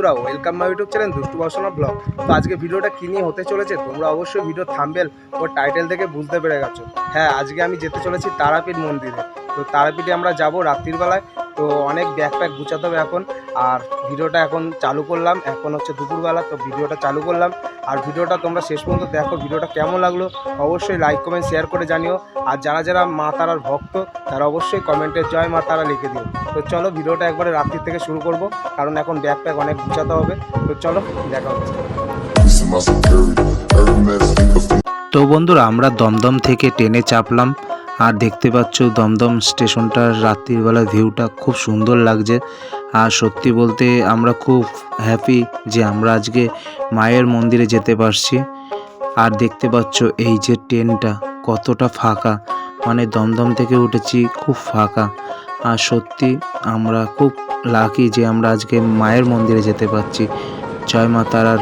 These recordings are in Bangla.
বন্ধুরা ওয়েলকাম মাই ইউটিউব চ্যানেল দুষ্টু বাসনা ব্লগ তো আজকে ভিডিওটা কী নিয়ে হতে চলেছে? তোমরা অবশ্যই ভিডিও থামবেল ও টাইটেল থেকে বুঝতে পেরে গেছো। হ্যাঁ আজকে আমি যেতে চলেছি তারাপীঠ মন্দিরে। তো তারাপীঠে আমরা যাব রাত্রির বেলায়। তো অনেক ব্যাগ প্যাক গুছাতে হবে এখন। আর ভিডিওটা এখন চালু করলাম। এখন হচ্ছে দুপুরবেলা তো ভিডিওটা চালু করলাম। আর ভিডিওটা তোমরা শেষ পর্যন্ত দেখো ভিডিওটা কেমন লাগল অবশ্যই লাইক কমেন্ট শেয়ার করে জানিও। আর যারা যারা মা তারার ভক্ত তারা অবশ্যই কমেন্টে জয় মা তারা লিখে দিও। তো চলো ভিডিওটা একবারে রাত্রি থেকে শুরু করব কারণ এখন ব্যাগ প্যাক অনেক গুছাতে হবে। তো চলো দেখা হচ্ছে। তো বন্ধুরা আমরা দমদম থেকে ট্রেনে চাপলাম। আর দেখতে পাচ্ছ দমদম স্টেশনটার রাত্রিবেলা ভিউটা খুব সুন্দর লাগছে। আর সত্যি বলতে আমরা খুব হ্যাপি যে আমরা আজকে মায়ের মন্দিরে যেতে পারছি। আর দেখতে পাচ্ছ এই যে ট্রেনটা কতটা ফাঁকা। মানে দমদম থেকে উঠেছি খুব ফাঁকা। আর সত্যি আমরা খুব লাকি যে আমরা আজকে মায়ের মন্দিরে যেতে পারছি। জয় মা তারার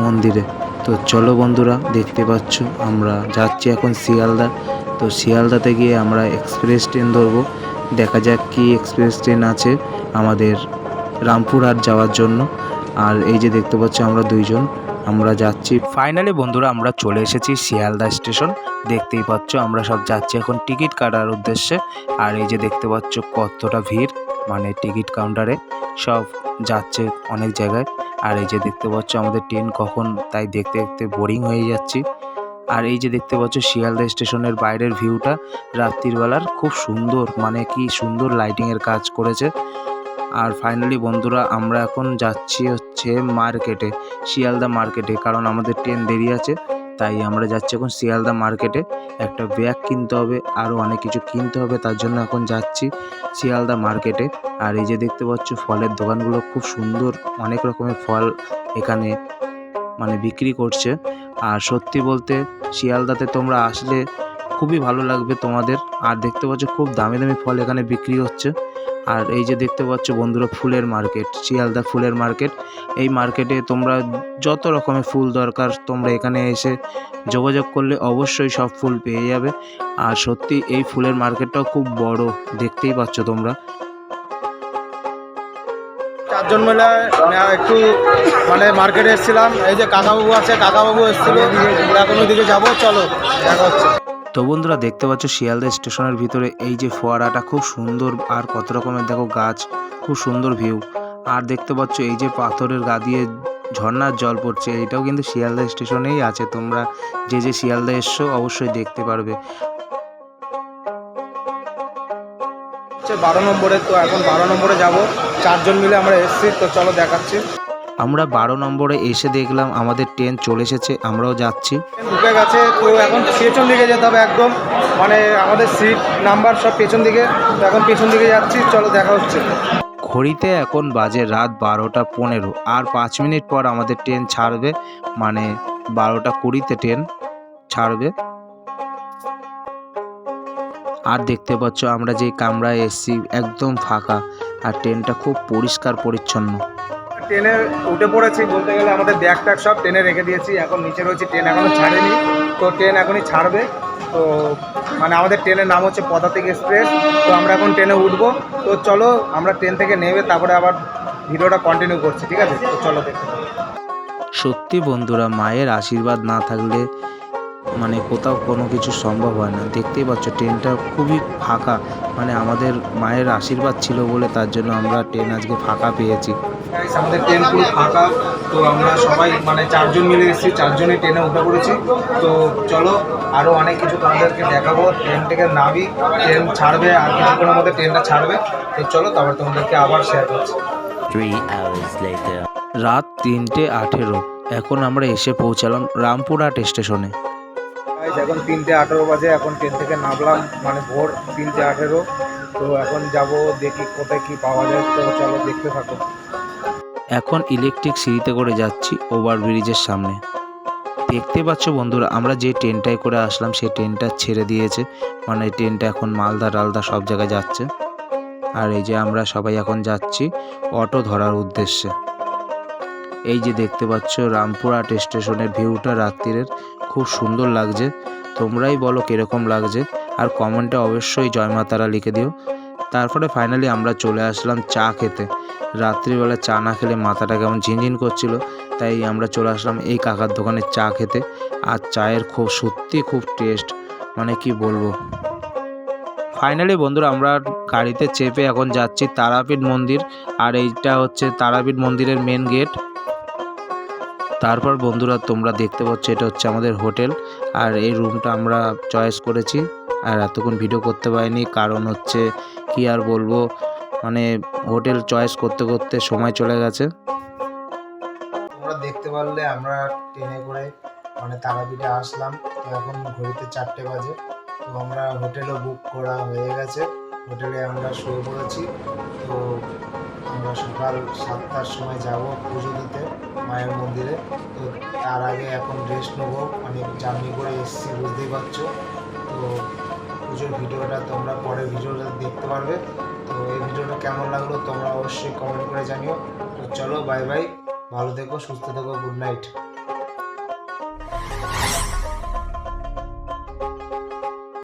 মন্দিরে। তো চলো বন্ধুরা, দেখতে পাচ্ছ আমরা যাচ্ছি এখন শিয়ালদা। তো শিয়ালদাতে গিয়ে আমরা এক্সপ্রেস ট্রেন ধরবো। দেখা যাক কি এক্সপ্রেস ট্রেন আছে আমাদের রামপুরহাট যাওয়ার জন্য। আর এই যে দেখতে পাচ্ছ আমরা দুইজন, আমরা যাচ্ছি। ফাইনালি বন্ধুরা, আমরা চলে এসেছি শিয়ালদা স্টেশন। দেখতেই পাচ্ছ আমরা সব যাচ্ছি এখন টিকিট কাটার উদ্দেশ্যে। আর এই যে দেখতে পাচ্ছ কতটা ভিড় মানে টিকিট কাউন্টারে। সব যাচ্ছে অনেক জায়গায়। আর এই যে দেখতে পাচ্ছ আমাদের ট্রেন কখন, তাই দেখতে দেখতে বোরিং হয়ে যাচ্ছি। আর এই যে দেখতে পাচ্ছ শিয়ালদা স্টেশনের বাইরের ভিউটা রাত্রির বেলার খুব সুন্দর মানে কি সুন্দর লাইটিংয়ের কাজ করেছে। আর ফাইনালি বন্ধুরা, আমরা এখন যাচ্ছি হচ্ছে মার্কেটে শিয়ালদা মার্কেটে কারণ আমাদের ট্রেন দেরি আছে, তাই আমরা যাচ্ছি এখন শিয়ালদা মার্কেটে একটা ব্যাগ কিনতে হবে আরও অনেক কিছু কিনতে হবে, তার জন্য এখন যাচ্ছি শিয়ালদা মার্কেটে আর এই যে দেখতে পাচ্ছ ফলের দোকানগুলো খুব সুন্দর, অনেক রকমের ফল এখানে মানে বিক্রি করছে। আর সত্যি বলতে, শিয়ালদাতে তোমরা আসলে খুবই ভালো লাগবে তোমাদের। আর দেখতে পাচ্ছ খুব দামি দামি ফল এখানে বিক্রি হচ্ছে। আর এই যে দেখতে পাচ্ছ বন্ধুরা, ফুলের মার্কেট, শিয়ালদা ফুলের মার্কেট। এই মার্কেটে তোমরা যত রকমের ফুল দরকার, তোমরা এখানে এসে যোগাযোগ করলে অবশ্যই সব ফুল পেয়ে যাবে। আর সত্যি এই ফুলের মার্কেটটাও খুব বড়, দেখতেই পাচ্ছ তোমরা। চারজন মিলে একটু মানে মার্কেটে এসেছিলাম। এই যে কাকাবাবু আছে কাকাবাবু এসেছিল। এখন ওইদিকে যাব চলো দেখা হচ্ছে। তো বন্ধুরা দেখতে পাচ্ছ শিয়ালদা স্টেশনের ভিতরে এই যে ফোয়ারাটা খুব সুন্দর আর কত রকমের দেখো গাছ খুব সুন্দর ভিউ। আর দেখতে পাচ্ছ এই যে পাথরের গা দিয়ে ঝর্ণার জল পড়ছে এটাও কিন্তু শিয়ালদা স্টেশনেই আছে। তোমরা যে যে শিয়ালদা এসছো অবশ্যই দেখতে পারবে। বারো নম্বরে তো এখন বারো নম্বরে যাব। চারজন মিলে আমরা এসেছি তো চলো দেখাচ্ছি। আমরা বারো নম্বরে এসে দেখলাম আমাদের ট্রেন চলে এসেছে আমরাও যাচ্ছি। ঢুকে গেছে তো এখন পেছন দিকে যেতে হবে একদম। মানে আমাদের সিট নাম্বার সব পেছন দিকে। তো এখন পেছন দিকে যাচ্ছি চলো দেখা হচ্ছে। ঘড়িতে এখন বাজে রাত বারোটা পনেরো আর পাঁচ মিনিট পর আমাদের ট্রেন ছাড়বে মানে বারোটা কুড়িতে ট্রেন ছাড়বে। আর দেখতে পাচ্ছ আমরা যে কামরায় এসছি একদম ফাঁকা। আর ট্রেনটা খুব পরিষ্কার পরিচ্ছন্ন। ট্রেনে উঠে পড়েছি বলতে গেলে আমাদের ব্যাগ ট্যাগ সব ট্রেনে রেখে দিয়েছি। এখন নিচে রয়েছে ট্রেন এখনও ছাড়েনি। তো ট্রেন এখনই ছাড়বে। তো মানে আমাদের ট্রেনের নাম হচ্ছে পদাতিক এক্সপ্রেস। তো আমরা এখন ট্রেনে উঠবো। তো চলো আমরা ট্রেন থেকে নেমে তারপরে আবার ভিডিওটা কন্টিনিউ করছি ঠিক আছে? তো চলো দেখতে সত্যি বন্ধুরা মায়ের আশীর্বাদ না থাকলে মানে কোথাও কোনো কিছু সম্ভব হয় না। দেখতেই পাচ্ছ ট্রেনটা খুবই ফাঁকা। মানে আমাদের মায়ের আশীর্বাদ ছিল বলে তার জন্য আমরা ট্রেন আজকে ফাঁকা পেয়েছি। আমাদের ট্রেন পুরো ফাঁকা তো আমরা সবাই মানে চারজন মিলে এসেছি চারজনে ট্রেনে উঠে পড়েছি। তো চলো আরও অনেক কিছু তোমাদেরকে দেখাবো। ট্রেন থেকে নাবি ট্রেন ছাড়বে আর কিছুক্ষণের মধ্যে ট্রেনটা ছাড়বে। তো চলো তারপর তোমাদেরকে আবার শেয়ার করছি। Three hours later. রাত তিনটে আঠেরো। এখন আমরা এসে পৌঁছালাম রামপুরহাট স্টেশনে। এখন তিনটে আঠেরো বাজে, এখন ট্রেন থেকে নামলাম মানে ভোর তিনটে আঠেরো। তো এখন যাব, দেখি কোথায় কি পাওয়া যায়, তো চলো দেখতে থাকো। এখন ইলেকট্রিক সিঁড়িতে করে যাচ্ছি ওভার ব্রিজের সামনে। দেখতে পাচ্ছ বন্ধুরা, আমরা যে ট্রেনটায় করে আসলাম সেই ট্রেনটা ছেড়ে দিয়েছে। মানে ট্রেনটা এখন মালদা, টালদা সব জায়গায় যাচ্ছে। আর এই যে আমরা সবাই এখন যাচ্ছি, অটো ধরার উদ্দেশ্যে। এই যে দেখতে পাচ্ছ রামপুরহাট স্টেশনের ভিউটা রাত্রিরের খুব সুন্দর লাগছে। তোমরাই বলো কীরকম লাগছে, আর কমেন্টে অবশ্যই জয় মাতারা লিখে দিও। তারপরে ফাইনালি আমরা চলে আসলাম চা খেতে। রাত্রিবেলা চা না খেলে মাথাটা কেমন ঝিনঝিন করছিল, তাই আমরা চলে আসলাম এই কাকার দোকানে চা খেতে। আর চায়ের খুব সত্যি খুব টেস্ট মানে কি বলব। ফাইনালি বন্ধুরা, আমরা গাড়িতে চেপে এখন যাচ্ছি তারাপীঠ মন্দির, আর এইটা হচ্ছে তারাপীঠ মন্দিরের মেন গেট তারপর বন্ধুরা তোমরা দেখতে পাচ্ছ এটা হচ্ছে আমাদের হোটেল, আর এই রুমটা আমরা চয়েস করেছি, আর এতক্ষণ ভিডিও করতে পারিনি, কারণ হচ্ছে কি আর বলব মানে হোটেল চয়েস করতে করতে সময় চলে গেছে। তোমরা দেখতে পারলে আমরা ট্রেনে করে মানে তারাপীঠে আসলাম তো এখন ঘড়িতে চারটে বাজে, তো আমরা হোটেলও বুক করা হয়ে গেছে, হোটেলে আমরা শুয়ে পড়েছি, তো আমরা সকাল সাতটার সময় যাব পুজো দিতে। মায়ের মন্দিরে। তো তার আগে এখন রেস্ট নেব। অনেক জার্নি করে এসেছি, বুঝতেই পারছ? তো পুজোর ভিডিওটা তোমরা পরের ভিডিওটা দেখতে পারবে। তো এই ভিডিওটা কেমন লাগল তোমরা অবশ্যই কমেন্ট করে জানিও। তো চলো বাই বাই ভালো থেকো, সুস্থ থেকো গুড নাইট